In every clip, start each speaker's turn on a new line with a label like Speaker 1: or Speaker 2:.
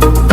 Speaker 1: Thank you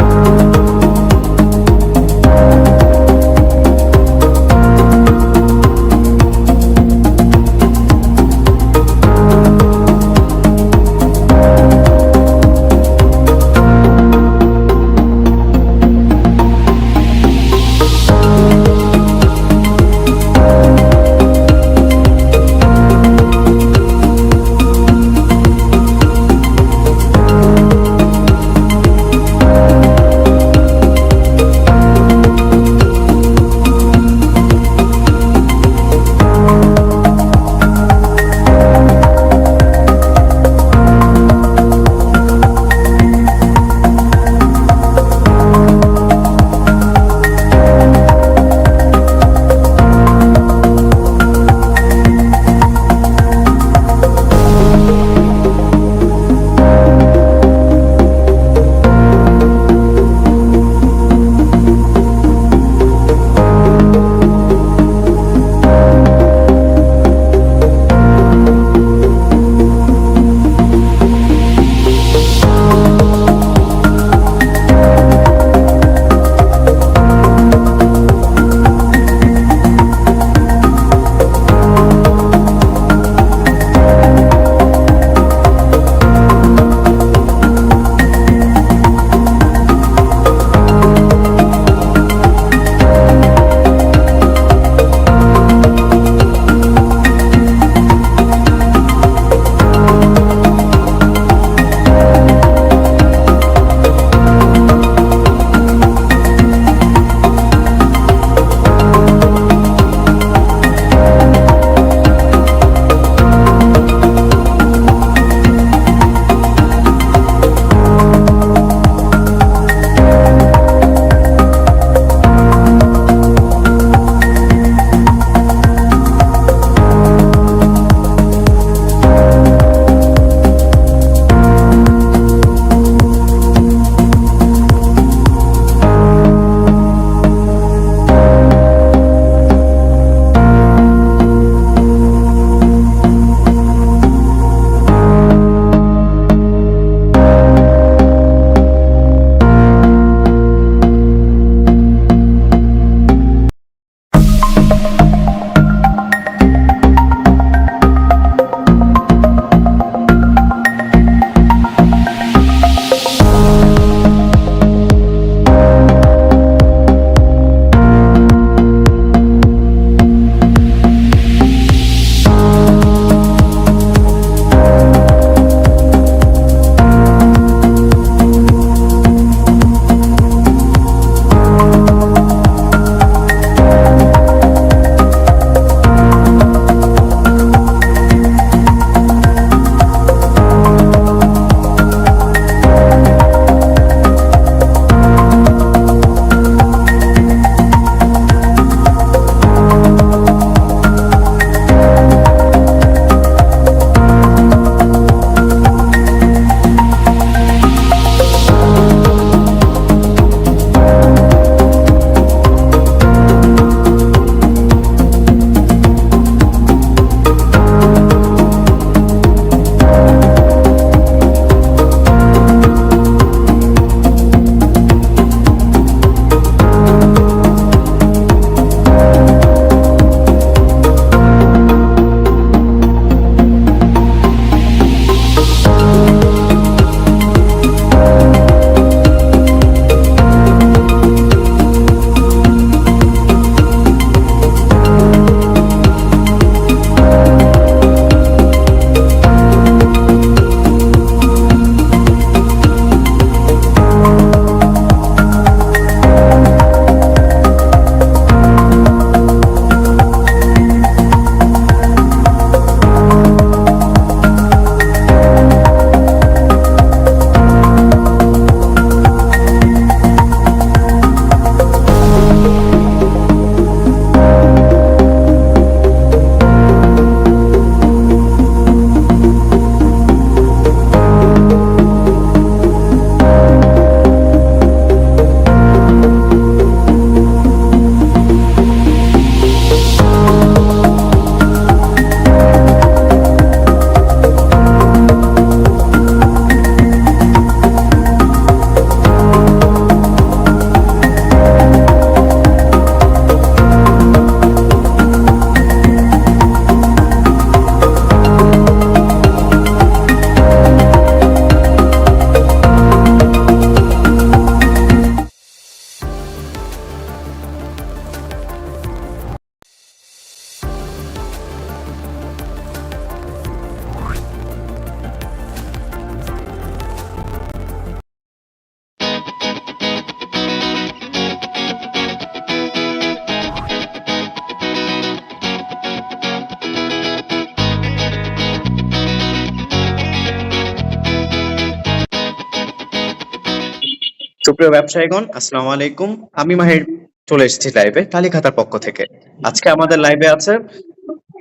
Speaker 1: সুপ্রিয় ব্যবসায়ীগণ আসসালামু আলাইকুম। আমি মাহির চলে এসেছি লাইভে টালি খাতার পক্ষ থেকে। আজকে আমাদের লাইভে আছে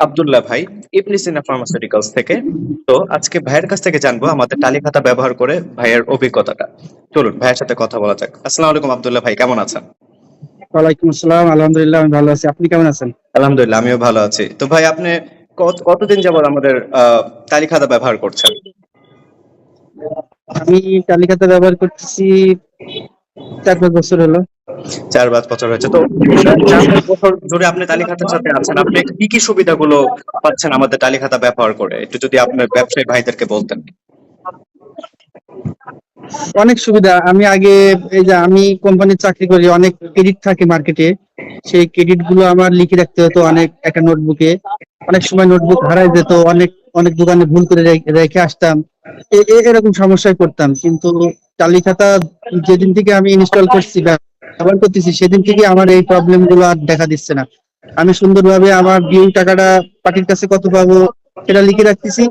Speaker 1: আব্দুল্লাহ ভাই ইবনে সিনা ফার্মাসিউটিক্যালস থেকে। তো আজকে ভাইয়ের কাছ থেকে জানব আমাদের টালি খাতা ব্যবহার করে ভাইয়ের অভিজ্ঞতাটা। চলুন ভাইয়ের সাথে কথা বলা যাক। আসসালামু আলাইকুম আব্দুল্লাহ ভাই কেমন আছেন?
Speaker 2: ওয়ালাইকুম আসসালাম আলহামদুলিল্লাহ আমি ভালো আছি। আপনি কেমন আছেন?
Speaker 1: আলহামদুলিল্লাহ আমিও ভালো আছি। তো ভাই আপনি কত কতদিন যাবত আমাদের আহ, টালি খাতা ব্যবহার করছেন?
Speaker 2: আমি তালিকাতে ব্যবহার করতেছি চার পাঁচ বছর হলো।
Speaker 1: চার পাঁচ বছর হয়েছে। তো চার বছর ধরে আপনি টালি সাথে আছেন আপনি কি কি সুবিধাগুলো পাচ্ছেন আমাদের টালি ব্যবহার করে? একটু যদি আপনার ব্যবসায়ী ভাইদেরকে বলতেন।
Speaker 2: অনেক সুবিধা। আমি আগে এই যে আমি কোম্পানির চাকরি করি অনেক ক্রেডিট থাকে মার্কেটে সেই ক্রেডিটগুলো আমার লিখে রাখতে হতো অনেক একটা নোটবুকে অনেক সময় নোটবুক হারাই যেত অনেক অনেক দোকানে ভুল করে রেখে আসতাম। এরকম সমস্যায় পড়তাম। কিন্তু টালি খাতা যেদিন থেকে আমি ইনস্টল করছি, ব্যবহার করতেছি, সেদিন থেকে আমার এই প্রবলেমগুলো আর দেখা দিচ্ছে না। আমি সুন্দরভাবে আমার ডিউ টাকাটা পার্টির কাছে কত পাবো সেটা লিখে রাখতেছি,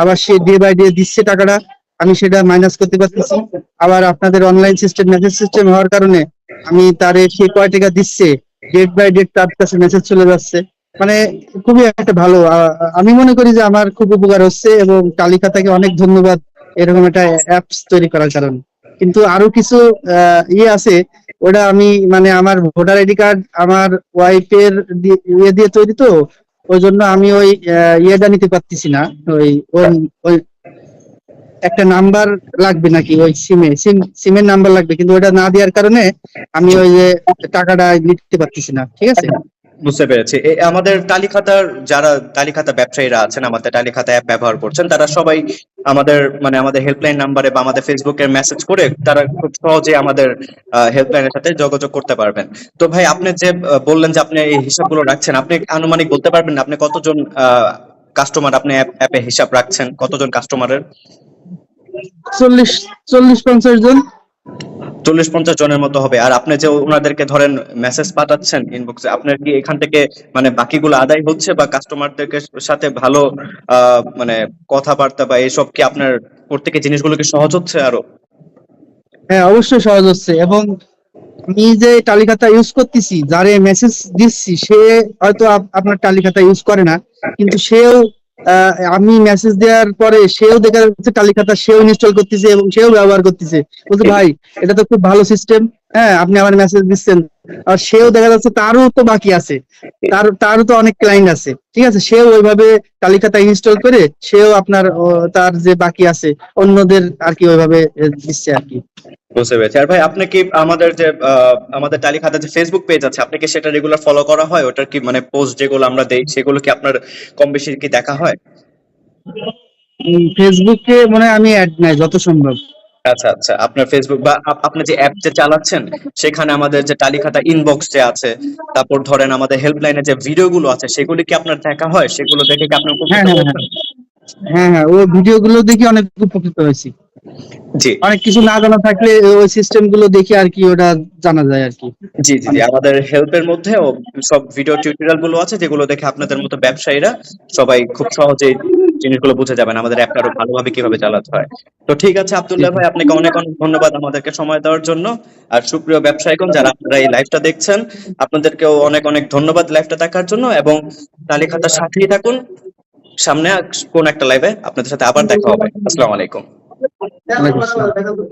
Speaker 2: আবার সে ডে বাই ডে দিচ্ছে টাকাটা, আমি সেটা মাইনাস করতে পারতেছি। আবার আপনাদের অনলাইন সিস্টেম মেসেজ সিস্টেম হওয়ার কারণে আমি তারে সে কয় টাকা দিচ্ছে ডেট বাই ডেট তার কাছে মেসেজ চলে যাচ্ছে। মানে খুবই একটা ভালো আমি মনে করি যে আমার খুব উপকার হচ্ছে এবং তালিকাটাকে অনেক ধন্যবাদ, এরকম একটা অ্যাপস তৈরি করার কারণে। কিন্তু আরও কিছু ইয়ে আছে, ওটা আমি মানে আমার ভোটার আইডি কার্ড আমার ওয়াইফের ইয়ে দিয়ে তৈরি তো ওই জন্য আমি ওই ইয়েটা নিতে পারতেছি না, ওই- ওই একটা নাম্বার লাগবে নাকি, ওই সিমে সিম সিমের নাম্বার লাগবে, কিন্তু ওটা না দেওয়ার কারণে আমি ওই যে টাকাটা নিতে পারতেছি না, ঠিক আছে?
Speaker 1: বুঝতে পেরেছি। আমাদের টালি খাতার যারা টালি খাতা ব্যবসায়ীরা আছেন, আমাদের টালি খাতা অ্যাপ ব্যবহার করছেন, তারা সবাই আমাদের মানে আমাদের হেল্পলাইন নাম্বারে বা আমাদের ফেসবুকে মেসেজ করে তারা খুব সহজে আমাদের হেল্পলাইনের সাথে যোগাযোগ করতে পারবেন। তো ভাই, আপনি যে বললেন যে আপনি এই হিসাবগুলো রাখছেন, আপনি আনুমানিক বলতে পারবেন আপনি কতজন কাস্টমার আপনি অ্যাপে হিসাব রাখছেন? কতজন কাস্টমারের
Speaker 2: চল্লিশ চল্লিশ পঞ্চাশ জন।
Speaker 1: চল্লিশ পঞ্চাশ জনের মতো হবে। আর আপনি যে ওনাদেরকে ধরেন মেসেজ পাঠাচ্ছেন ইনবক্সে আপনার কি এখান থেকে মানে বাকিগুলো আদায় হচ্ছে বা কাস্টমারদের সাথে ভালো মানে কথাবার্তা বা এইসব কি আপনার প্রত্যেকের জিনিসগুলো কি সহজ হচ্ছে আরও?
Speaker 2: হ্যাঁ অবশ্যই সহজ হচ্ছে। এবং আমি যে তালিকাটা ইউজ করতেছি, যারে মেসেজ দিচ্ছি, সে হয়তো আপ- আপনার তালিকাটা ইউজ করে না, কিন্তু সেও আমি মেসেজ দেওয়ার পরে সেও দেখা যাচ্ছে তালিকাটা সেও ইনস্টল করতেছে এবং সেও ব্যবহার করতেছে। বলছে, ভাই, এটা তো খুব ভালো সিস্টেম হ্যাঁ আপনি আমার মেসেজ দিচ্ছেন। আর সেও দেখা যাচ্ছে তারও তো বাকি আছে। তার, তারও তো অনেক ক্লায়েন্ট আছে। ঠিক আছে, সেও ওইভাবে তালিকাটা ইনস্টল করে সেও আপনার তার যে বাকি আছে, অন্যদের আর কি ওইভাবে দিচ্ছে আর কি।
Speaker 1: বুঝতে পেরেছি। আর ভাই আপনি কি আমাদের যে আমাদের টালি খাতা যে ফেসবুক পেজ আছে আপনি কি সেটা রেগুলার ফলো করা হয়? ওটার কি মানে পোস্ট যেগুলো আমরা দেই সেগুলো কি আপনার কম বেশি কি দেখা হয়?
Speaker 2: ফেসবুকে মনে হয় আমি অ্যাড নাই যত সম্ভব।
Speaker 1: আচ্ছা আচ্ছা। আপনার ফেসবুক বা আপ- আপনি যে অ্যাপ যে চালাচ্ছেন সেখানে আমাদের যে টালি খাতা ইনবক্স যে আছে তারপর ধরেন আমাদের হেল্পলাইনে যে ভিডিওগুলো আছে সেগুলি কি আপনার দেখা হয়? সেগুলো দেখে কি আপনার উপকৃত
Speaker 2: হ্যাঁ হ্যাঁ
Speaker 1: হচ্ছেন?
Speaker 2: হ্যাঁ। হ্যাঁ ওই ভিডিও গুলো দেখে অনেক উপকৃত হয়েছি।
Speaker 1: জি।
Speaker 2: অনেক কিছু না জানা থাকলে ওই সিস্টেমগুলো দেখে আর কি ওটা জানা যায় আর কি।
Speaker 1: জি জি জি আমাদের হেল্পের মধ্যেও সব ভিডিও টিউটোরিয়ালগুলো আছে যেগুলো দেখে আপনাদের মতো ব্যবসায়ীরা সবাই খুব সহজেই জিনিসগুলো বুঝে যাবেন আমাদের অ্যাপটা আরও ভালোভাবে কীভাবে চালাতে হয়। তো ঠিক আছে আব্দুল্লাহ ভাই আপনাকে অনেক অনেক ধন্যবাদ আমাদেরকে সময় দেওয়ার জন্য। আর সুপ্রিয় ব্যবসায়ীগণ যারা আপনারা এই লাইভটা দেখছেন আপনাদেরকেও অনেক অনেক ধন্যবাদ লাইভটা দেখার জন্য এবং তালিকাতার সাথেই থাকুন। সামনে কোন একটা লাইভে আপনাদের সাথে আবার দেখা হবে। আসসালামু আলাইকুম।
Speaker 2: Dapat, kalau.